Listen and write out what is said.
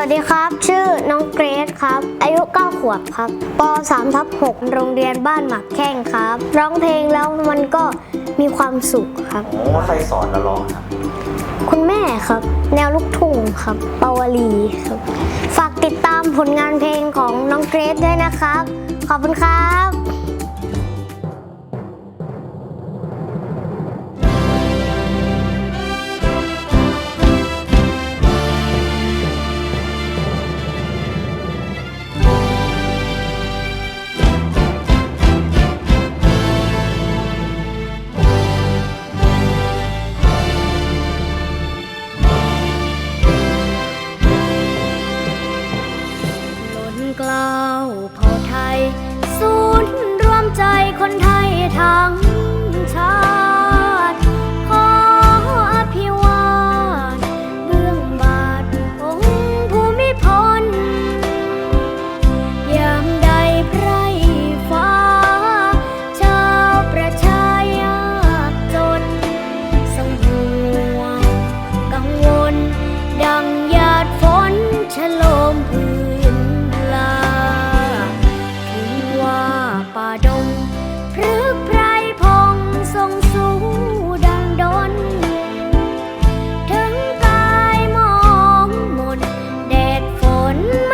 วัสดีครับ ชื่อน้องเกรซครับ อายุ 9 ขวบครับป3ทับ6โรงเรียนบ้านหมักแข้งครับ ร้องเพลงแล้วมันก็มีความสุขครับ โอ้ใครสอนเราร้องครับ คุณแม่ครับ แนวลูกทุ่งครับ ปาวลีครับ ฝากติดตามผลงานเพลงของน้องเกรซด้วยนะครับ ขอบคุณครับ คนไทยทั้งชาติ น